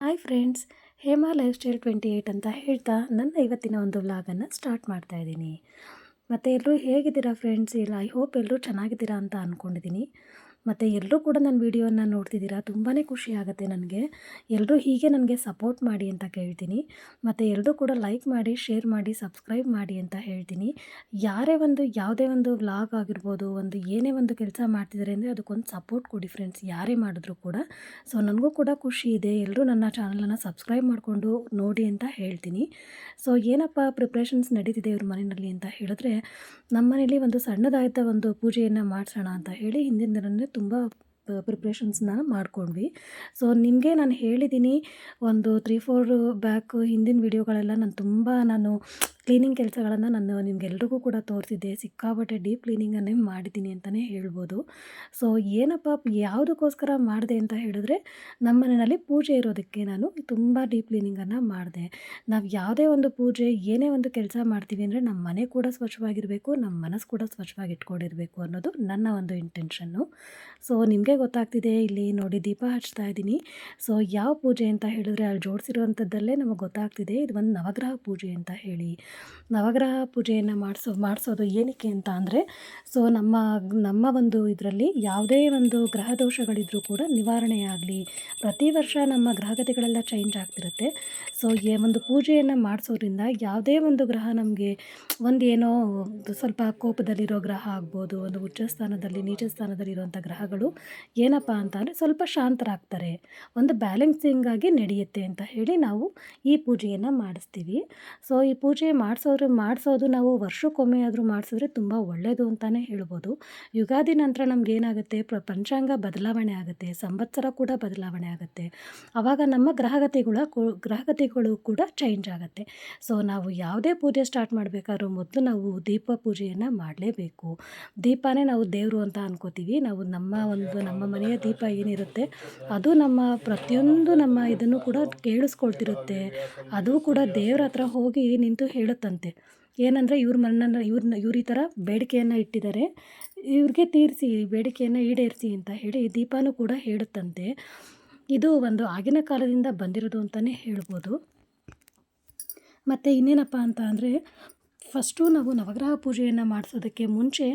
Hi friends, Hema lifestyle twenty eight ಅಂತ ಹೇಳ್ತಾ ನನ್ನ ಇವತ್ತಿನ ಒಂದು ವ್ಲಾಗನ್ನು ಸ್ಟಾರ್ಟ್ ಮಾಡ್ತಾ ಇದ್ದೀನಿ. ಮತ್ತು ಎಲ್ಲರೂ ಹೇಗಿದ್ದೀರಾ ಫ್ರೆಂಡ್ಸ್? ಇಲ್ಲ ಐ ಹೋಪ್ ಎಲ್ಲರೂ ಚೆನ್ನಾಗಿದ್ದೀರಾ ಅಂತ ಅಂದ್ಕೊಂಡಿದ್ದೀನಿ ಮತ್ತು ಎಲ್ಲರೂ ಕೂಡ ನನ್ನ ವೀಡಿಯೋನ ನೋಡ್ತಿದ್ದೀರಾ? ತುಂಬಾ ಖುಷಿ ಆಗುತ್ತೆ ನನಗೆ. ಎಲ್ಲರೂ ಹೀಗೆ ನನಗೆ ಸಪೋರ್ಟ್ ಮಾಡಿ ಅಂತ ಕೇಳ್ತೀನಿ. ಮತ್ತು ಎಲ್ಲರೂ ಕೂಡ ಲೈಕ್ ಮಾಡಿ, ಶೇರ್ ಮಾಡಿ, ಸಬ್ಸ್ಕ್ರೈಬ್ ಮಾಡಿ ಅಂತ ಹೇಳ್ತೀನಿ. ಯಾರೇ ಒಂದು ಯಾವುದೇ ಒಂದು ವ್ಲಾಗ್ ಆಗಿರ್ಬೋದು, ಒಂದು ಏನೇ ಒಂದು ಕೆಲಸ ಮಾಡ್ತಿದ್ದಾರೆ ಅಂದರೆ ಅದಕ್ಕೊಂದು ಸಪೋರ್ಟ್ ಕೊಡಿ ಫ್ರೆಂಡ್ಸ್. ಯಾರೇ ಮಾಡಿದ್ರು ಕೂಡ. ಸೊ, ನನಗೂ ಕೂಡ ಖುಷಿ ಇದೆ. ಎಲ್ಲರೂ ನನ್ನ ಚಾನಲನ್ನು ಸಬ್ಸ್ಕ್ರೈಬ್ ಮಾಡಿಕೊಂಡು ನೋಡಿ ಅಂತ ಹೇಳ್ತೀನಿ. ಸೊ, ಏನಪ್ಪ ಪ್ರಿಪ್ರೇಷನ್ಸ್ ನಡೀತಿದೆ ಇವ್ರ ಮನೆಯಲ್ಲಿ ಅಂತ ಹೇಳಿದ್ರೆ ನಮ್ಮ ಮನೇಲಿ ಒಂದು ಸಣ್ಣದಾದ ಒಂದು ಪೂಜೆಯನ್ನು ಮಾಡಿಸೋಣ ಅಂತ ಹೇಳಿ ಹಿಂದಿನ ದಿನವೇ ತುಂಬ ಪ್ರಿಪ್ರೇಷನ್ಸ್ನ ಮಾಡ್ಕೊಂಡ್ವಿ. ಸೊ ನಿಮಗೆ ನಾನು ಹೇಳಿದ್ದೀನಿ ಒಂದು ತ್ರೀ ಫೋರ್ ಬ್ಯಾಕ್ ಹಿಂದಿನ ವಿಡಿಯೋಗಳೆಲ್ಲ ನಾನು ತುಂಬ ನಾನು ಕ್ಲೀನಿಂಗ್ ಕೆಲಸಗಳನ್ನು ನಾನು ನಿಮಗೆಲ್ರಿಗೂ ಕೂಡ ತೋರಿಸಿದ್ದೆ. ಸಿಕ್ಕಾಪಟ್ಟೆ ಡೀಪ್ ಕ್ಲೀನಿಂಗನ್ನೇ ಮಾಡಿದ್ದೀನಿ ಅಂತಲೇ ಹೇಳ್ಬೋದು. ಸೊ, ಏನಪ್ಪ ಯಾವುದಕ್ಕೋಸ್ಕರ ಮಾಡಿದೆ ಅಂತ ಹೇಳಿದ್ರೆ, ನಮ್ಮ ಮನೆಯಲ್ಲಿ ಪೂಜೆ ಇರೋದಕ್ಕೆ ನಾನು ತುಂಬ ಡೀಪ್ ಕ್ಲೀನಿಂಗನ್ನು ಮಾಡಿದೆ. ನಾವು ಯಾವುದೇ ಒಂದು ಪೂಜೆ, ಏನೇ ಒಂದು ಕೆಲಸ ಮಾಡ್ತೀವಿ ಅಂದರೆ ನಮ್ಮ ಮನೆ ಕೂಡ ಸ್ವಚ್ಛವಾಗಿರಬೇಕು, ನಮ್ಮ ಮನಸ್ಸು ಕೂಡ ಸ್ವಚ್ಛವಾಗಿ ಇಟ್ಕೊಂಡಿರಬೇಕು ಅನ್ನೋದು ನನ್ನ ಒಂದು ಇಂಟೆನ್ಷನ್ನು ಸೊ, ನಿಮಗೆ ಗೊತ್ತಾಗ್ತಿದೆ, ಇಲ್ಲಿ ನೋಡಿ ದೀಪ ಹಚ್ತಾ ಇದ್ದೀನಿ. ಸೊ, ಯಾವ ಪೂಜೆ ಅಂತ ಹೇಳಿದ್ರೆ, ಅಲ್ಲಿ ಜೋಡಿಸಿರುವಂಥದ್ದಲ್ಲೇ ನಮಗೆ ಗೊತ್ತಾಗ್ತಿದೆ, ಇದು ಒಂದು ನವಗ್ರಹ ಪೂಜೆ ಅಂತ ಹೇಳಿ. ನವಗ್ರಹ ಪೂಜೆಯನ್ನು ಮಾಡಿಸೋ, ಮಾಡಿಸೋದು ಏನಕ್ಕೆ ಅಂತ ಅಂದರೆ ಸೊ ನಮ್ಮ ನಮ್ಮ ಒಂದು ಇದರಲ್ಲಿ ಯಾವುದೇ ಒಂದು ಗ್ರಹ ದೋಷಗಳಿದ್ರೂ ಕೂಡ ನಿವಾರಣೆಯಾಗಲಿ ಪ್ರತಿ ವರ್ಷ ನಮ್ಮ ಗ್ರಹಗತಿಗಳೆಲ್ಲ ಚೇಂಜ್ ಆಗ್ತಿರುತ್ತೆ. ಸೊ ಈ ಒಂದು ಪೂಜೆಯನ್ನು ಮಾಡಿಸೋದ್ರಿಂದ ಯಾವುದೇ ಒಂದು ಗ್ರಹ ನಮಗೆ ಒಂದು ಏನೋ ಸ್ವಲ್ಪ ಕೋಪದಲ್ಲಿರೋ ಗ್ರಹ ಆಗ್ಬೋದು, ಒಂದು ಉಚ್ಚ ಸ್ಥಾನದಲ್ಲಿ, ನೀಚ ಸ್ಥಾನದಲ್ಲಿ ಇರುವಂಥ ಗ್ರಹಗಳು ಏನಪ್ಪ ಅಂತ ಅಂದರೆ ಸ್ವಲ್ಪ ಶಾಂತರಾಗ್ತಾರೆ. ಒಂದು ಬ್ಯಾಲೆನ್ಸಿಂಗ್ ಆಗಿ ನಡೆಯುತ್ತೆ ಅಂತ ಹೇಳಿ ನಾವು ಈ ಪೂಜೆಯನ್ನು ಮಾಡಿಸ್ತೀವಿ. ಸೊ ಈ ಪೂಜೆ ಮಾಡಿಸೋರು ಮಾಡಿಸೋದು, ನಾವು ವರ್ಷಕ್ಕೊಮ್ಮೆ ಆದರೂ ಮಾಡಿಸಿದ್ರೆ ತುಂಬ ಒಳ್ಳೆಯದು ಅಂತಲೇ ಹೇಳ್ಬೋದು. ಯುಗಾದಿ ನಂತರ ನಮ್ಗೆ ಏನಾಗುತ್ತೆ? ಪ್ರ, ಪಂಚಾಂಗ ಬದಲಾವಣೆ ಆಗುತ್ತೆ, ಸಂವತ್ಸರ ಕೂಡ ಬದಲಾವಣೆ ಆಗುತ್ತೆ. ಆವಾಗ ನಮ್ಮ ಗ್ರಹಗತಿಗಳ ಗ್ರಹಗತಿಗಳು ಕೂಡ ಚೇಂಜ್ ಆಗುತ್ತೆ. ಸೊ ನಾವು ಯಾವುದೇ ಪೂಜೆ ಸ್ಟಾರ್ಟ್ ಮಾಡಬೇಕಾದ್ರೂ ಮೊದಲು ನಾವು ದೀಪ ಪೂಜೆಯನ್ನು ಮಾಡಲೇಬೇಕು. ದೀಪನೇ ನಾವು ದೇವರು ಅಂತ ಅನ್ಕೋತೀವಿ. ನಾವು ನಮ್ಮ ಒಂದು, ನಮ್ಮ ಮನೆಯ ದೀಪ ಏನಿರುತ್ತೆ, ಅದು ನಮ್ಮ ಪ್ರತಿಯೊಂದು ನಮ್ಮ ಇದನ್ನು ಕೂಡ ಕೇಳಿಸ್ಕೊಳ್ತಿರುತ್ತೆ. ಅದು ಕೂಡ ದೇವ್ರ ಹತ್ರ ಹೋಗಿ ನಿಂತು ಹೇಳುತ್ತಂತೆ. ಏನಂದರೆ ಇವ್ರ ಮನ್ನನ್ನ ಇವ್ರನ್ನ ಇವ್ರ ಈ ಥರ ಬೇಡಿಕೆಯನ್ನು ಇಟ್ಟಿದ್ದಾರೆ. ಇವ್ರಿಗೆ ತೀರಿಸಿ ಬೇಡಿಕೆಯನ್ನು ಈಡೇರಿಸಿ ಅಂತ ಹೇಳಿ ದೀಪಾನು ಕೂಡ ಹೇಳುತ್ತಂತೆ. ಇದು ಒಂದು ಆಗಿನ ಕಾಲದಿಂದ ಬಂದಿರೋದು ಅಂತಲೇ ಹೇಳ್ಬೋದು. ಮತ್ತು ಇನ್ನೇನಪ್ಪ ಅಂತ ಅಂದರೆ, ಫಸ್ಟು ನಾವು ನವಗ್ರಹ ಪೂಜೆಯನ್ನು ಮಾಡಿಸೋದಕ್ಕೆ ಮುಂಚೆ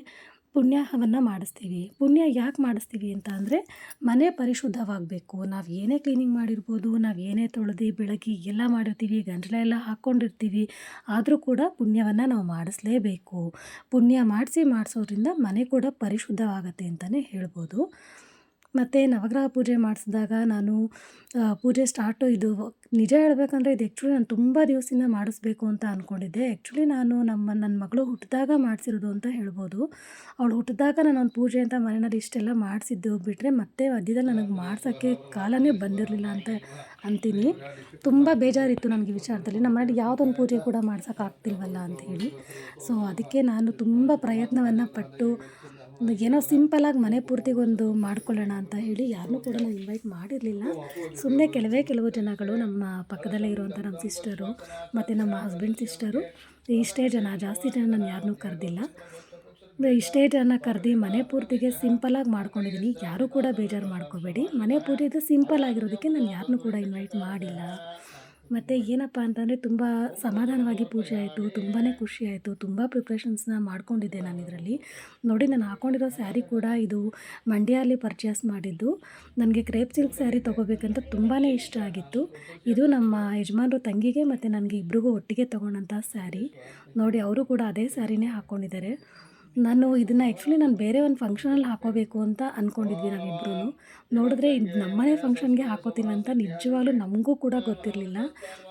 ಪುಣ್ಯಾಹವನ್ನು ಮಾಡಿಸ್ತೀವಿ. ಪುಣ್ಯ ಯಾಕೆ ಮಾಡಿಸ್ತೀವಿ ಅಂತ ಅಂದರೆ, ಮನೆ ಪರಿಶುದ್ಧವಾಗಬೇಕು. ನಾವು ಏನೇ ಕ್ಲೀನಿಂಗ್ ಮಾಡಿರ್ಬೋದು, ನಾವು ಏನೇ ತೊಳೆದು ಬೆಳಗ್ಗೆ ಎಲ್ಲ ಮಾಡಿರ್ತೀವಿ, ಗಂಜಲ ಎಲ್ಲ ಹಾಕ್ಕೊಂಡಿರ್ತೀವಿ, ಆದರೂ ಕೂಡ ಪುಣ್ಯವನ್ನು ನಾವು ಮಾಡಿಸ್ಲೇಬೇಕು. ಪುಣ್ಯ ಮಾಡಿಸಿ ಮಾಡಿಸೋದ್ರಿಂದ ಮನೆ ಕೂಡ ಪರಿಶುದ್ಧವಾಗತ್ತೆ ಅಂತಲೇ ಹೇಳ್ಬೋದು. ಮತ್ತು ನವಗ್ರಹ ಪೂಜೆ ಮಾಡಿಸಿದಾಗ ನಾನು ಪೂಜೆ ಸ್ಟಾರ್ಟು ಇದು ನಿಜ ಹೇಳಬೇಕಂದ್ರೆ ಇದು ಆ್ಯಕ್ಚುಲಿ ನಾನು ತುಂಬ ದಿವಸದಿಂದ ಮಾಡಿಸ್ಬೇಕು ಅಂತ ಅಂದ್ಕೊಂಡಿದ್ದೆ ಆ್ಯಕ್ಚುಲಿ ನಾನು ನಮ್ಮ ನನ್ನ ಮಗಳು ಹುಟ್ಟಿದಾಗ ಮಾಡಿಸಿರೋದು ಅಂತ ಹೇಳ್ಬೋದು. ಅವಳು ಹುಟ್ಟಿದಾಗ ನಾನು ಒಂದು ಪೂಜೆ ಅಂತ ಮನೆಯಲ್ಲಿ ಇಷ್ಟೆಲ್ಲ ಮಾಡಿಸಿದ್ದು ಬಿಟ್ಟರೆ ಮತ್ತೆ ಮಧ್ಯದಲ್ಲಿ ನನಗೆ ಮಾಡಿಸೋಕ್ಕೆ ಕಾಲನೇ ಬಂದಿರಲಿಲ್ಲ ಅಂತ ಅಂತೀನಿ. ತುಂಬ ಬೇಜಾರಿತ್ತು ನನಗೆ ವಿಚಾರದಲ್ಲಿ. ನಮ್ಮ ಮನೇಲಿ ಯಾವುದೊಂದು ಪೂಜೆ ಕೂಡ ಮಾಡ್ಸೋಕ್ಕಾಗ್ತಿಲ್ವಲ್ಲ ಅಂತ ಹೇಳಿ. ಸೊ ಅದಕ್ಕೆ ನಾನು ತುಂಬ ಪ್ರಯತ್ನವನ್ನು ಪಟ್ಟು ಏನೋ ಸಿಂಪಲಾಗಿ ಮನೆ ಪೂರ್ತಿಗೊಂದು ಮಾಡ್ಕೊಳ್ಳೋಣ ಅಂತ ಹೇಳಿ ಯಾರನ್ನೂ ಕೂಡ ನಾನು ಇನ್ವೈಟ್ ಮಾಡಿರಲಿಲ್ಲ. ಸುಮ್ಮನೆ ಕೆಲವೇ ಕೆಲವು ಜನಗಳು ನಮ್ಮ ಪಕ್ಕದಲ್ಲೇ ಇರುವಂಥ ನಮ್ಮ ಸಿಸ್ಟರು ಮತ್ತು ನಮ್ಮ ಹಸ್ಬೆಂಡ್ ಸಿಸ್ಟರು ಇಷ್ಟೇ ಜನ, ಜಾಸ್ತಿ ಜನ ನಾನು ಯಾರನ್ನೂ ಕರೆದಿಲ್ಲ. ಇಷ್ಟೇ ಜನ ಕರೆದು ಮನೆ ಪೂರ್ತಿಗೆ ಸಿಂಪಲಾಗಿ ಮಾಡ್ಕೊಂಡಿದ್ದೀನಿ ಯಾರೂ ಕೂಡ ಬೇಜಾರು ಮಾಡ್ಕೋಬೇಡಿ. ಮನೆ ಪೂರ್ತಿದು ಸಿಂಪಲ್ ಆಗಿರೋದಕ್ಕೆ ನಾನು ಯಾರನ್ನೂ ಕೂಡ ಇನ್ವೈಟ್ ಮಾಡಿಲ್ಲ. ಮತ್ತು ಏನಪ್ಪ ಅಂತಂದರೆ ತುಂಬ ಸಮಾಧಾನವಾಗಿ ಪೂಜೆ ಆಯಿತು ತುಂಬಾ ಖುಷಿ ಆಯಿತು, ತುಂಬ ಪ್ರಿಪ್ರೇಷನ್ಸ್ನ ಮಾಡ್ಕೊಂಡಿದ್ದೆ ನಾನು ಇದರಲ್ಲಿ. ನೋಡಿ ನಾನು ಹಾಕ್ಕೊಂಡಿರೋ ಸ್ಯಾರಿ ಕೂಡ ಇದು ಮಂಡ್ಯಲ್ಲಿ ಪರ್ಚೇಸ್ ಮಾಡಿದ್ದು. ನನಗೆ ಕ್ರೇಪ್ ಸಿಲ್ಕ್ ಸ್ಯಾರಿ ತೊಗೋಬೇಕಂತ ತುಂಬಾ ಇಷ್ಟ ಆಗಿತ್ತು. ಇದು ನಮ್ಮ ಯಜಮಾನರು ತಂಗಿಗೆ ಮತ್ತು ನನಗೆ ಇಬ್ಬರಿಗೂ ಒಟ್ಟಿಗೆ ತೊಗೊಂಡಂಥ ಸ್ಯಾರಿ ನೋಡಿ ಅವರು ಕೂಡ ಅದೇ ಸ್ಯಾರಿನೇ ಹಾಕ್ಕೊಂಡಿದ್ದಾರೆ ನಾನು ಇದನ್ನು ಆ್ಯಕ್ಚುಲಿ ನಾನು ಬೇರೆ ಒಂದು ಫಂಕ್ಷನಲ್ಲಿ ಹಾಕೋಬೇಕು ಅಂತ ಅಂದ್ಕೊಂಡಿದ್ವಿ ನಾವಿಬ್ಬರೂ ನೋಡಿದ್ರೆ ಇದು ನಮ್ಮನೆ ಫಂಕ್ಷನ್ಗೆ ಹಾಕೋತೀನಿ ಅಂತ ನಿಜವಾಗ್ಲೂ ನಮಗೂ ಕೂಡ ಗೊತ್ತಿರಲಿಲ್ಲ.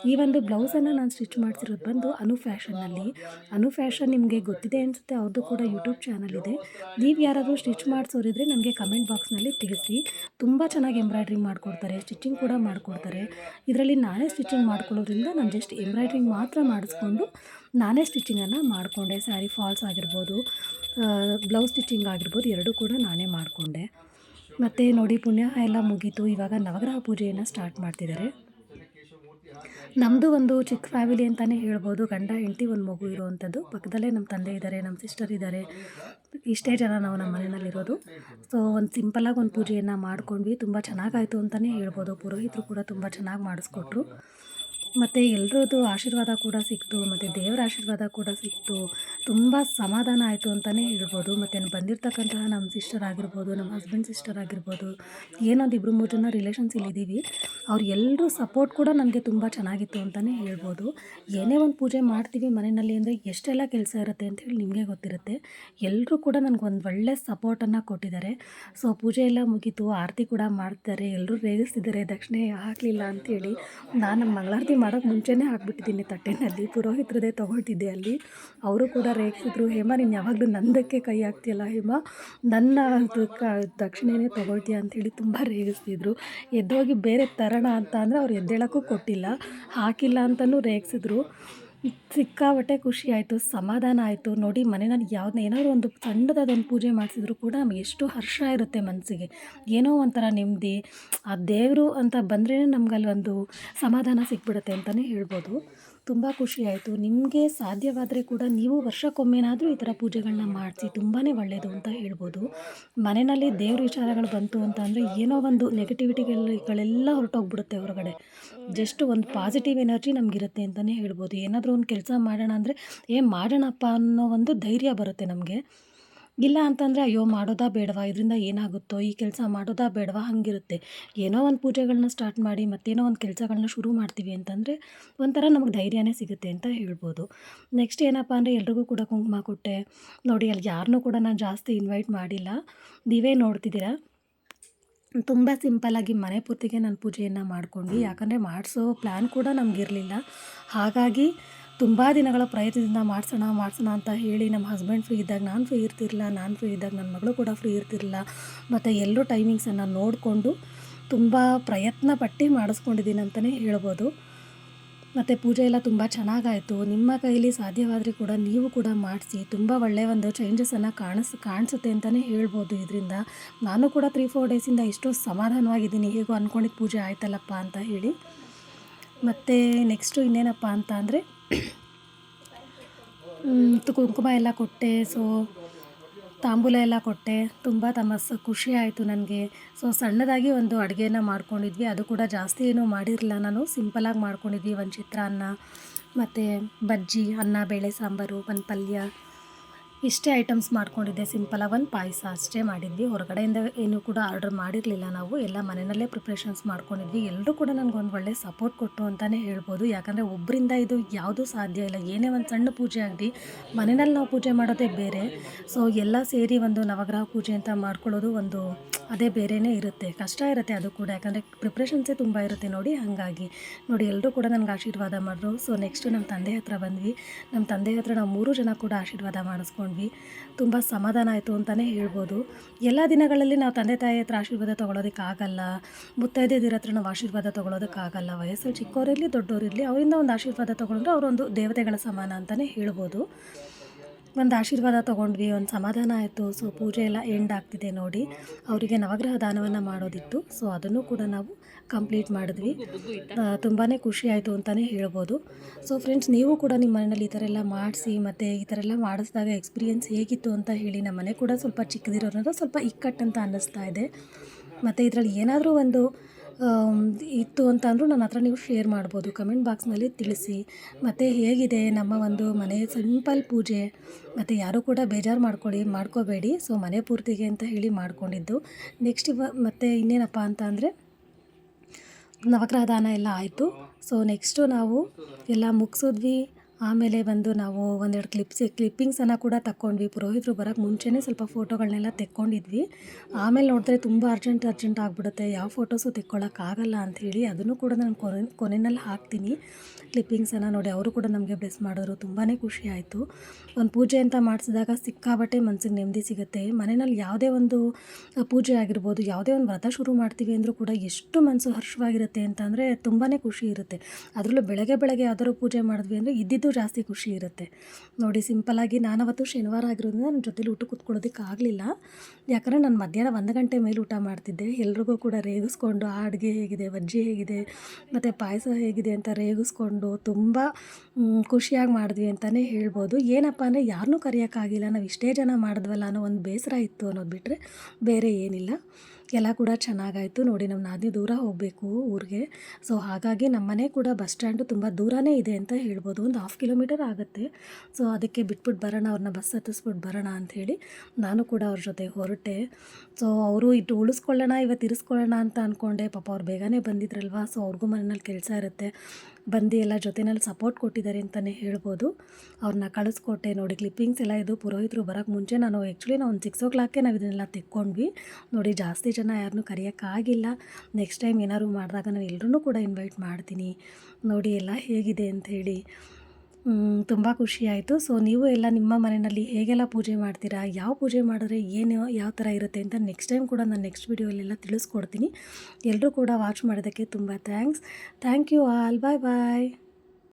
ಈ ಒಂದು ಬ್ಲೌಸನ್ನು ನಾನು ಸ್ಟಿಚ್ ಮಾಡ್ತಿರೋದು ಬಂದು ಅನು ಫ್ಯಾಷನ್ನಲ್ಲಿ ಅನು ಫ್ಯಾಷನ್ ನಿಮಗೆ ಗೊತ್ತಿದೆ ಅನಿಸುತ್ತೆ ಅವ್ರದ್ದು ಕೂಡ ಯೂಟ್ಯೂಬ್ ಚಾನಲ್ ಇದೆ. ನೀವು ಯಾರಾದರೂ ಸ್ಟಿಚ್ ಮಾಡಿಸೋರಿದ್ರೆ ನನಗೆ ಕಮೆಂಟ್ ಬಾಕ್ಸ್ನಲ್ಲಿ ತಿಳಿಸಿ. ತುಂಬ ಚೆನ್ನಾಗಿ ಎಂಬ್ರಾಯ್ಡ್ರಿಂಗ್ ಮಾಡಿಕೊಡ್ತಾರೆ ಸ್ಟಿಚಿಂಗ್ ಕೂಡ ಮಾಡಿಕೊಡ್ತಾರೆ. ಇದರಲ್ಲಿ ನಾನೇ ಸ್ಟಿಚಿಂಗ್ ಮಾಡ್ಕೊಳ್ಳೋದ್ರಿಂದ ನಾನು ಜಸ್ಟ್ ಎಂಬ್ರಾಯ್ಡ್ರಿಂಗ್ ಮಾತ್ರ ಮಾಡಿಸ್ಕೊಂಡು ನಾನೇ ಸ್ಟಿಚಿಂಗನ್ನು ಮಾಡಿಕೊಂಡೆ. ಸ್ಯಾರಿ ಫಾಲ್ಸ್ ಆಗಿರ್ಬೋದು ಬ್ಲೌಸ್ ಸ್ಟಿಚಿಂಗ್ ಆಗಿರ್ಬೋದು, ಎರಡೂ ಕೂಡ ನಾನೇ ಮಾಡಿಕೊಂಡೆ. ಮತ್ತು ನೋಡಿ ಪುಣ್ಯ ಎಲ್ಲ ಮುಗೀತು. ಇವಾಗ ನವಗ್ರಹ ಪೂಜೆಯನ್ನು ಸ್ಟಾರ್ಟ್ ಮಾಡ್ತಿದ್ದಾರೆ. ನಮ್ಮದು ಒಂದು ಚಿಕ್ಕ ಫ್ಯಾಮಿಲಿ ಅಂತಲೇ ಹೇಳ್ಬೋದು. ಗಂಡ, ಹೆಂಡತಿ, ಒಂದು ಮಗು ಇರುವಂಥದ್ದು ಪಕ್ಕದಲ್ಲೇ ನಮ್ಮ ತಂದೆ ಇದ್ದಾರೆ ನಮ್ಮ ಸಿಸ್ಟರ್ ಇದ್ದಾರೆ. ಇಷ್ಟೇ ಜನ ನಾವು ನಮ್ಮ ಮನೆಯಲ್ಲಿರೋದು. ಸೊ ಒಂದು ಸಿಂಪಲಾಗಿ ಒಂದು ಪೂಜೆಯನ್ನು ಮಾಡ್ಕೊಂಡ್ವಿ. ತುಂಬ ಚೆನ್ನಾಗಾಯಿತು ಅಂತಲೇ ಹೇಳ್ಬೋದು. ಪುರೋಹಿತರು ಕೂಡ ತುಂಬ ಚೆನ್ನಾಗಿ ಮಾಡಿಸ್ಕೊಟ್ರು. ಮತ್ತು ಎಲ್ರದ್ದು ಆಶೀರ್ವಾದ ಕೂಡ ಸಿಕ್ತು ಮತ್ತು ದೇವರ ಆಶೀರ್ವಾದ ಕೂಡ ಸಿಕ್ತು. ತುಂಬ ಸಮಾಧಾನ ಆಯಿತು ಅಂತಲೇ ಹೇಳ್ಬೋದು. ಮತ್ತು ಬಂದಿರತಕ್ಕಂತಹ ನಮ್ಮ ಸಿಸ್ಟರ್ ಆಗಿರ್ಬೋದು, ನಮ್ಮ ಹಸ್ಬೆಂಡ್ ಸಿಸ್ಟರ್ ಆಗಿರ್ಬೋದು ಏನೊಂದು ಇಬ್ಬರು ಮೂರು ಜನ ರಿಲೇಷನ್ಸ್ ಇಲ್ಲಿದ್ದೀವಿ ಅವ್ರು ಎಲ್ಲರೂ ಸಪೋರ್ಟ್ ಕೂಡ ನನಗೆ ತುಂಬ ಚೆನ್ನಾಗಿತ್ತು ಅಂತಲೇ ಹೇಳ್ಬೋದು. ಏನೇ ಒಂದು ಪೂಜೆ ಮಾಡ್ತೀವಿ ಮನೆಯಲ್ಲಿ ಅಂದರೆ ಎಷ್ಟೆಲ್ಲ ಕೆಲಸ ಇರುತ್ತೆ ಅಂಥೇಳಿ ನಿಮಗೆ ಗೊತ್ತಿರುತ್ತೆ. ಎಲ್ಲರೂ ಕೂಡ ನನಗೊಂದು ಒಳ್ಳೆ ಸಪೋರ್ಟನ್ನು ಕೊಟ್ಟಿದ್ದಾರೆ. ಸೊ ಪೂಜೆ ಎಲ್ಲ ಮುಗೀತು, ಆರತಿ ಕೂಡ ಮಾಡ್ತಾರೆ ಎಲ್ಲರೂ ರೇಗಿಸ್ತಿದ್ದಾರೆ, ದಕ್ಷಿಣೆ ಹಾಕಲಿಲ್ಲ ಅಂಥೇಳಿ ನಾನು ಮಂಗಳಾರತಿ ಮಾಡೋಕ್ಕೆ ಮುಂಚೆನೇ ಹಾಕ್ಬಿಟ್ಟಿದ್ದೀನಿ ತಟ್ಟೆನಲ್ಲಿ. ಪುರೋಹಿತರದೇ ತೊಗೊಳ್ತಿದ್ದೆ ಅಲ್ಲಿ. ಅವರು ಕೂಡ ರೇಗಿಸಿದ್ರು ಹೇಮ, ನೀನು ಯಾವಾಗಲೂ ನಂದಕ್ಕೆ ಕೈ ಹಾಕ್ತಿಯಲ್ಲ ಹೇಮ? ನನ್ನ ದಕ್ಷಿಣೆನೇ ತೊಗೊಳ್ತೀಯ ಅಂಥೇಳಿ ತುಂಬ ರೇಗಿಸ್ತಿದ್ರು. ಎದ್ದೋಗಿ ಬೇರೆ ತರೋಣ ಅಂತ ಅಂದರೆ ಅವ್ರು ಎದ್ದೇಳೋಕ್ಕೂ ಕೊಟ್ಟಿಲ್ಲ. ಹಾಕಿಲ್ಲ ಅಂತಲೂ ರೇಗಿಸಿದ್ರು. ಸಿಕ್ಕಾಪಟ್ಟೆ ಖುಷಿ ಆಯಿತು, ಸಮಾಧಾನ ಆಯಿತು. ನೋಡಿ ಮನೆಯಲ್ಲಿ ಯಾವ್ದು ಏನಾದರೂ ಒಂದು ಸಣ್ಣದಾದೊಂದು ಪೂಜೆ ಮಾಡಿಸಿದ್ರು ಕೂಡ ಎಷ್ಟು ಹರ್ಷ ಇರುತ್ತೆ ಮನಸ್ಸಿಗೆ ಏನೋ ಒಂಥರ ನೆಮ್ಮದಿ. ಆ ದೇವರು ಅಂತ ಬಂದ್ರೇ ನಮಗಲ್ಲಿ ಒಂದು ಸಮಾಧಾನ ಸಿಕ್ಬಿಡುತ್ತೆ ಅಂತಲೇ ಹೇಳ್ಬೋದು. ತುಂಬ ಖುಷಿ ಆಯಿತು. ನಿಮಗೆ ಸಾಧ್ಯವಾದರೆ ಕೂಡ ನೀವು ವರ್ಷಕ್ಕೊಮ್ಮೆನಾದರೂ ಈ ಥರ ಪೂಜೆಗಳನ್ನ ಮಾಡಿಸಿ ತುಂಬಾ ಒಳ್ಳೆಯದು ಅಂತ ಹೇಳ್ಬೋದು. ಮನೆಯಲ್ಲಿ ದೇವ್ರ ವಿಚಾರಗಳು ಬಂತು ಅಂತ ಅಂದರೆ ಏನೋ ಒಂದು ನೆಗೆಟಿವಿಟಿಗಳೆಲ್ಲ ಹೊರಟೋಗ್ಬಿಡುತ್ತೆ ಹೊರಗಡೆ. ಜಸ್ಟ್ ಒಂದು ಪಾಸಿಟಿವ್ ಎನರ್ಜಿ ನಮಗಿರುತ್ತೆ ಅಂತಲೇ ಹೇಳ್ಬೋದು. ಏನಾದರೂ ಒಂದು ಕೆಲಸ ಮಾಡೋಣ ಅಂದರೆ, ಏ ಮಾಡೋಣಪ್ಪ ಅನ್ನೋ ಒಂದು ಧೈರ್ಯ ಬರುತ್ತೆ ನಮಗೆ. ಇಲ್ಲ ಅಂತಂದರೆ, ಅಯ್ಯೋ, ಮಾಡೋದಾ ಬೇಡವಾ? ಇದರಿಂದ ಏನಾಗುತ್ತೋ? ಈ ಕೆಲಸ ಮಾಡೋದಾ ಬೇಡವಾ? ಹಾಗಿರುತ್ತೆ. ಏನೋ ಒಂದು ಪೂಜೆಗಳನ್ನ ಸ್ಟಾರ್ಟ್ ಮಾಡಿ, ಮತ್ತೇನೋ ಒಂದು ಕೆಲಸಗಳನ್ನ ಶುರು ಮಾಡ್ತೀವಿ ಅಂತಂದರೆ, ಒಂಥರ ನಮಗೆ ಧೈರ್ಯನೇ ಸಿಗುತ್ತೆ ಅಂತ ಹೇಳ್ಬೋದು. ನೆಕ್ಸ್ಟ್ ಏನಪ್ಪ ಅಂದರೆ, ಎಲ್ರಿಗೂ ಕೂಡ ಕುಂಕುಮ ಕೊಟ್ಟೆ. ನೋಡಿ, ಅಲ್ಲಿ ಯಾರನ್ನೂ ಕೂಡ ನಾನು ಜಾಸ್ತಿ ಇನ್ವೈಟ್ ಮಾಡಿಲ್ಲ. ನೀವೇ ನೋಡ್ತಿದ್ದೀರಾ? ತುಂಬ ಸಿಂಪಲ್ಲಾಗಿ ಮನೆ ಪೂರ್ತಿಗೆ ನಾನು ಪೂಜೆಯನ್ನು ಮಾಡ್ಕೊಂಡು ಯಾಕಂದರೆ ಮಾಡಿಸೋ ಪ್ಲ್ಯಾನ್ ಕೂಡ ನಮಗಿರಲಿಲ್ಲ. ಹಾಗಾಗಿ ತುಂಬ ದಿನಗಳ ಪ್ರಯತ್ನದಿಂದ ಮಾಡಿಸೋಣ ಮಾಡಿಸೋಣ ಅಂತ ಹೇಳಿ ನಮ್ಮ ಹಸ್ಬೆಂಡ್ ಫ್ರೀ ಇದ್ದಾಗ ನಾನು ಫ್ರೀ ಇರ್ತಿರಲಿಲ್ಲ, ನಾನು ಫ್ರೀ ಇದ್ದಾಗ ನನ್ನ ಮಗಳು ಕೂಡ ಫ್ರೀ ಇರ್ತಿರಲಿಲ್ಲ. ಮತ್ತು ಎಲ್ಲರೂ ಟೈಮಿಂಗ್ಸನ್ನು ನೋಡಿಕೊಂಡು ತುಂಬ ಪ್ರಯತ್ನ ಪಟ್ಟು ಮಾಡಿಸ್ಕೊಂಡಿದ್ದೀನಿ ಅಂತಲೇ ಹೇಳ್ಬೋದು. ಮತ್ತು ಪೂಜೆ ಎಲ್ಲ ತುಂಬ ಚೆನ್ನಾಗಾಯಿತು. ನಿಮ್ಮ ಕೈಲಿ ಸಾಧ್ಯವಾದರೆ ಕೂಡ ನೀವು ಕೂಡ ಮಾಡಿಸಿ. ತುಂಬ ಒಳ್ಳೆಯ ಒಂದು ಚೇಂಜಸನ್ನು ಕಾಣಿಸ್, ಕಾಣಿಸುತ್ತೆ ಅಂತಲೇ ಹೇಳ್ಬೋದು ಇದರಿಂದ. ನಾನು ಕೂಡ ತ್ರೀ ಫೋರ್ ಡೇಸಿಂದ ಎಷ್ಟೋ ಸಮಾಧಾನವಾಗಿದ್ದೀನಿ. ಹೇಗೋ ಅಂದ್ಕೊಂಡಿದ್ದು ಪೂಜೆ ಆಯ್ತಲ್ಲಪ್ಪ ಅಂತ ಹೇಳಿ. ಮತ್ತು ನೆಕ್ಸ್ಟು ಇನ್ನೇನಪ್ಪ ಅಂತ ಅಂದರೆ ಕುಂಕುಮ ಎಲ್ಲ ಕೊಟ್ಟೆ ಸೊ ತಾಂಬೂಲ ಎಲ್ಲ ಕೊಟ್ಟೆ. ತುಂಬ ತಮಸ್ ಖುಷಿ ಆಯಿತು ನನಗೆ. ಸೊ ಸಣ್ಣದಾಗಿ ಒಂದು ಅಡುಗೆನ ಮಾಡ್ಕೊಂಡಿದ್ವಿ. ಅದು ಕೂಡ ಜಾಸ್ತಿ ಏನೂ ಮಾಡಿರಲಿಲ್ಲ ನಾನು. ಸಿಂಪಲಾಗಿ ಮಾಡ್ಕೊಂಡಿದ್ವಿ ಒಂದು ಚಿತ್ರಾನ್ನ, ಮತ್ತು ಬಜ್ಜಿ, ಅನ್ನ, ಬೇಳೆ ಸಾಂಬಾರು, ಒಂದು ಪಲ್ಯ. ಇಷ್ಟೇ ಐಟಮ್ಸ್ ಮಾಡ್ಕೊಂಡಿದ್ದೆ. ಸಿಂಪಲಾಗಿ ಒಂದು ಪಾಯಸ ಅಷ್ಟೇ ಮಾಡಿದ್ವಿ. ಹೊರಗಡೆಯಿಂದ ಏನು ಕೂಡ ಆರ್ಡರ್ ಮಾಡಿರಲಿಲ್ಲ ನಾವು. ಎಲ್ಲ ಮನೆಯಲ್ಲೇ ಪ್ರಿಪ್ರೇಷನ್ಸ್ ಮಾಡ್ಕೊಂಡಿದ್ವಿ. ಎಲ್ಲರೂ ಕೂಡ ನನಗೊಂದು ಒಳ್ಳೆ ಸಪೋರ್ಟ್ ಕೊಟ್ಟು ಅಂತಲೇ ಹೇಳ್ಬೋದು. ಯಾಕಂದರೆ ಒಬ್ಬರಿಂದ ಇದು ಯಾವುದೂ ಸಾಧ್ಯ ಇಲ್ಲ. ಏನೇ ಒಂದು ಸಣ್ಣ ಪೂಜೆ ಆಗಲಿ ಮನೆಯಲ್ಲಿ ನಾವು ಪೂಜೆ ಮಾಡೋದೇ ಬೇರೆ. ಸೊ ಎಲ್ಲ ಸೇರಿ ಒಂದು ನವಗ್ರಹ ಪೂಜೆ ಅಂತ ಮಾಡ್ಕೊಳ್ಳೋದು ಒಂದು ಅದೇ ಬೇರೆಯೇ ಇರುತ್ತೆ. ಕಷ್ಟ ಇರುತ್ತೆ ಅದು ಕೂಡ. ಯಾಕಂದರೆ ಪ್ರಿಪ್ರೇಷನ್ಸೇ ತುಂಬ ಇರುತ್ತೆ ನೋಡಿ. ಹಾಗಾಗಿ ನೋಡಿ ಎಲ್ಲರೂ ಕೂಡ ನನಗೆ ಆಶೀರ್ವಾದ ಮಾಡಿದ್ರು ಸೊ ನೆಕ್ಸ್ಟು ನಮ್ಮ ತಂದೆ ಹತ್ರ ಬಂದ್ವಿ. ನಮ್ಮ ತಂದೆ ಹತ್ರ ನಾವು ಮೂರು ಜನ ಕೂಡ ಆಶೀರ್ವಾದ ಮಾಡಿಸ್ಕೊಂಡ್ವಿ ತುಂಬ ಸಮಾಧಾನ ಆಯಿತು ಅಂತಲೇ ಹೇಳ್ಬೋದು. ಎಲ್ಲ ದಿನಗಳಲ್ಲಿ ನಾವು ತಂದೆ ತಾಯಿ ಹತ್ರ ಆಶೀರ್ವಾದ ತೊಗೊಳೋದಕ್ಕಾಗಲ್ಲ ಮುತ್ತೈದೆದಿರ ಹತ್ರ ನಾವು ಆಶೀರ್ವಾದ ತೊಗೊಳೋದಕ್ಕಾಗಲ್ಲ, ವಯಸ್ಸಲ್ಲಿ ಚಿಕ್ಕವರಿರಲಿ ದೊಡ್ಡವರಿರಲಿ ಅವರಿಂದ ಒಂದು ಆಶೀರ್ವಾದ ತೊಗೊಂಡ್ರೆ ಅವರೊಂದು ದೇವತೆಗಳ ಸಮಾನ ಅಂತಲೇ ಹೇಳ್ಬೋದು. ಒಂದು ಆಶೀರ್ವಾದ ತೊಗೊಂಡ್ವಿ, ಒಂದು ಸಮಾಧಾನ ಆಯಿತು. ಸೊ ಪೂಜೆ ಎಲ್ಲ ಎಂಡ್ ಆಗ್ತಿದೆ ನೋಡಿ. ಅವರಿಗೆ ನವಗ್ರಹ ದಾನವನ್ನು ಮಾಡೋದಿತ್ತು. ಸೊ ಅದನ್ನು ಕೂಡ ನಾವು ಕಂಪ್ಲೀಟ್ ಮಾಡಿದ್ವಿ. ತುಂಬಾ ಖುಷಿ ಆಯಿತು ಅಂತಲೇ ಹೇಳ್ಬೋದು. ಸೊ ಫ್ರೆಂಡ್ಸ್ ನೀವು ಕೂಡ ನಿಮ್ಮ ಮನೆಯಲ್ಲಿ ಈ ಥರ ಎಲ್ಲ ಮಾಡಿಸಿ ಮತ್ತು ಈ ಥರ ಎಲ್ಲ ಮಾಡಿಸಿದಾಗ ಎಕ್ಸ್ಪೀರಿಯೆನ್ಸ್ ಹೇಗಿತ್ತು ಅಂತ ಹೇಳಿ ನಮ್ಮ ಮನೆ ಕೂಡ ಸ್ವಲ್ಪ ಚಿಕ್ಕದಿರೋದ್ರಿಂದ ಸ್ವಲ್ಪ ಇಕ್ಕಟ್ಟಂತ ಅನ್ನಿಸ್ತಾ ಇದೆ. ಮತ್ತು ಇದರಲ್ಲಿ ಏನಾದರೂ ಒಂದು ಇತ್ತು ಅಂತ ಅಂದರೂ ನನ್ನ ಹತ್ರ ನೀವು ಶೇರ್ ಮಾಡ್ಬೋದು. ಕಮೆಂಟ್ ಬಾಕ್ಸ್ನಲ್ಲಿ ತಿಳಿಸಿ. ಮತ್ತು ಹೇಗಿದೆ ನಮ್ಮ ಒಂದು ಮನೆ ಸಿಂಪಲ್ ಪೂಜೆ? ಮತ್ತು ಯಾರೂ ಕೂಡ ಬೇಜಾರು ಮಾಡ್ಕೊಳ್ಳಿ ಮಾಡ್ಕೋಬೇಡಿ. ಸೊ ಮನೆ ಪೂರ್ತಿಗೆ ಅಂತ ಹೇಳಿ ಮಾಡ್ಕೊಂಡಿದ್ದು. ನೆಕ್ಸ್ಟ್ ಇವ ಮತ್ತು ಇನ್ನೇನಪ್ಪ ಅಂತ ಅಂದರೆ, ನವಗ್ರಹ ದಾನ ಎಲ್ಲ ಆಯಿತು. ಸೊ ನೆಕ್ಸ್ಟು ನಾವು ಎಲ್ಲ ಮುಗಿಸಿದ್ವಿ. ಆಮೇಲೆ ಬಂದು ನಾವು ಒಂದೆರಡು ಕ್ಲಿಪ್ಸ್ ಕ್ಲಿಪ್ಪಿಂಗ್ಸನ್ನು ಕೂಡ ತಕ್ಕೊಂಡ್ವಿ. ಪುರೋಹಿತರು ಬರೋಕ್ಕೆ ಮುಂಚೆನೇ ಸ್ವಲ್ಪ ಫೋಟೋಗಳನ್ನೆಲ್ಲ ತೆಕ್ಕೊಂಡಿದ್ವಿ. ಆಮೇಲೆ ನೋಡಿದ್ರೆ ತುಂಬ ಅರ್ಜೆಂಟ್ ಅರ್ಜೆಂಟ್ ಆಗಿಬಿಡುತ್ತೆ. ಯಾವ ಫೋಟೋಸು ತೆಕ್ಕೊಳ್ಳೋಕ್ಕಾಗಲ್ಲ ಅಂಥೇಳಿ ಅದನ್ನು ಕೂಡ ನಾನು ಕೊನೆ, ಕೊನೆಯಲ್ಲಿ ಹಾಕ್ತೀನಿ. ಕ್ಲಿಪ್ಪಿಂಗ್ಸನ್ನು ನೋಡಿ ಅವರು ಕೂಡ ನಮಗೆ ಬ್ಲೆಸ್ ಮಾಡಿದ್ರು. ತುಂಬಾ ಖುಷಿ ಆಯಿತು. ಒಂದು ಪೂಜೆ ಅಂತ ಮಾಡಿಸಿದಾಗ ಸಿಕ್ಕಾಬಟ್ಟೆ ಮನಸ್ಸಿಗೆ ನೆಮ್ಮದಿ ಸಿಗುತ್ತೆ. ಮನೆಯಲ್ಲಿ ಯಾವುದೇ ಒಂದು ಪೂಜೆ ಆಗಿರ್ಬೋದು, ಯಾವುದೇ ಒಂದು ವ್ರತ ಶುರು ಮಾಡ್ತೀವಿ ಅಂದರೂ ಕೂಡ ಎಷ್ಟು ಮನಸ್ಸು ಹರ್ಷವಾಗಿರುತ್ತೆ ಅಂತಂದರೆ ತುಂಬಾ ಖುಷಿ ಇರುತ್ತೆ. ಅದರಲ್ಲೂ ಬೆಳಗ್ಗೆ ಬೆಳಗ್ಗೆ ಯಾವ್ದಾದ್ರು ಪೂಜೆ ಮಾಡಿದ್ವಿ ಅಂದರೆ ಇದ್ದಿದ್ದು ಜಾಸ್ತಿ ಖುಷಿ ಇರುತ್ತೆ. ನೋಡಿ ಸಿಂಪಲ್ಲಾಗಿ ನಾನು ಅವತ್ತು ಶನಿವಾರ ಆಗಿರೋದ್ರಿಂದ ನನ್ನ ಜೊತೇಲಿ ಊಟ ಕೂತ್ಕೊಳ್ಳೋದಕ್ಕೆ ಆಗಲಿಲ್ಲ. ಯಾಕಂದರೆ ನಾನು ಮಧ್ಯಾಹ್ನ ಒಂದು ಗಂಟೆ ಮೇಲೆ ಊಟ ಮಾಡ್ತಿದ್ದೆ. ಎಲ್ರಿಗೂ ಕೂಡ ರೇಗಿಸ್ಕೊಂಡು, ಆ ಅಡುಗೆ ಹೇಗಿದೆ, ಬಜ್ಜಿ ಹೇಗಿದೆ, ಮತ್ತು ಪಾಯಸ ಹೇಗಿದೆ ಅಂತ ರೇಗಿಸ್ಕೊಂಡು ತುಂಬ ಮ್, ಖುಷಿಯಾಗಿ ಮಾಡಿದ್ವಿ ಅಂತಲೇ ಹೇಳ್ಬೋದು. ಏನಪ್ಪ ಅಂದರೆ ಯಾರನ್ನೂ ಕರೆಯೋಕ್ಕಾಗಿಲ್ಲ. ನಾವು ಇಷ್ಟೇ ಜನ ಮಾಡಿದ್ವಲ್ಲ ಅನ್ನೋ ಒಂದು ಬೇಸರ ಇತ್ತು ಅನ್ನೋದು ಬಿಟ್ಟರೆ ಬೇರೆ ಏನಿಲ್ಲ. ಎಲ್ಲ ಕೂಡ ಚೆನ್ನಾಗಾಯಿತು. ನೋಡಿ ನಮ್ಮ ನಾದಿ ದೂರ ಹೋಗಬೇಕು ಊರಿಗೆ. ಸೊ ಹಾಗಾಗಿ ನಮ್ಮ ಮನೆ ಕೂಡ ಬಸ್ ಸ್ಟ್ಯಾಂಡು ತುಂಬ ದೂರನೇ ಇದೆ ಅಂತ ಹೇಳ್ಬೋದು. ಒಂದು ಹಾಫ್ ಕಿಲೋಮೀಟರ್ ಆಗುತ್ತೆ. ಸೊ ಅದಕ್ಕೆ ಬಿಟ್ಬಿಟ್ಟು ಬರೋಣ ಅವ್ರನ್ನ ಬಸ್ ಹತ್ತಿಸ್ಬಿಟ್ಟು ಬರೋಣ ಅಂಥೇಳಿ ನಾನು ಕೂಡ ಅವ್ರ ಜೊತೆ ಹೊರಟೆ. ಸೊ ಅವರು ಇಟ್ಟು ಉಳಿಸ್ಕೊಳ್ಳೋಣ ಇವತ್ತು ಇರಿಸ್ಕೊಳ್ಳೋಣ ಅಂತ ಅಂದ್ಕೊಂಡೆ ಪಾಪ ಅವ್ರು ಬೇಗನೆ ಬಂದಿದ್ರಲ್ವ? ಸೊ ಅವ್ರಿಗೂ ಮನೇಲಿ ಕೆಲಸ ಇರುತ್ತೆ. ಬಂದು ಎಲ್ಲ ಜೊತೆನಲ್ಲಿ ಸಪೋರ್ಟ್ ಕೊಟ್ಟಿದ್ದಾರೆ ಅಂತಲೇ ಹೇಳ್ಬೋದು. ಅವ್ರನ್ನ ಕಳಿಸ್ಕೊಟ್ಟೆ ನೋಡಿ ಕ್ಲಿಪ್ಪಿಂಗ್ಸ್ ಎಲ್ಲ ಇದು ಪುರೋಹಿತರು ಬರೋಕ್ಕೆ ಮುಂಚೆ ನಾನು ಆ್ಯಕ್ಚುಲಿ ನಾವು ಒಂದು ಸಿಕ್ಸ್ ಓ ಕ್ಲಾಕ್ಗೆ ನಾವು ಇದನ್ನೆಲ್ಲ ತೆಕ್ಕೊಂಡ್ವಿ. ನೋಡಿ, ಜಾಸ್ತಿ ಜನ ಯಾರನ್ನೂ ಕರೆಯೋಕ್ಕಾಗಿಲ್ಲ. ನೆಕ್ಸ್ಟ್ ಟೈಮ್ ಏನಾದ್ರು ಮಾಡಿದಾಗ ನಾನು ಎಲ್ಲರೂ ಕೂಡ ಇನ್ವೈಟ್ ಮಾಡ್ತೀನಿ. ನೋಡಿ, ಎಲ್ಲ ಹೇಗಿದೆ ಅಂಥೇಳಿ ತುಂಬ ಖುಷಿಯಾಯಿತು ಸೊ ನೀವು ಎಲ್ಲ ನಿಮ್ಮ ಮನೆಯಲ್ಲಿ ಹೇಗೆಲ್ಲ ಪೂಜೆ ಮಾಡ್ತೀರಾ, ಯಾವ ಪೂಜೆ ಮಾಡಿದ್ರೆ ಏನು ಯಾವ ಥರ ಇರುತ್ತೆ ಅಂತ ನೆಕ್ಸ್ಟ್ ಟೈಮ್ ಕೂಡ ನಾನು ನೆಕ್ಸ್ಟ್ ವೀಡಿಯೋಲೆಲ್ಲ ತಿಳಿಸ್ಕೊಡ್ತೀನಿ. ಎಲ್ಲರೂ ಕೂಡ ವಾಚ್ ಮಾಡೋದಕ್ಕೆ ತುಂಬ thanks thank you all bye bye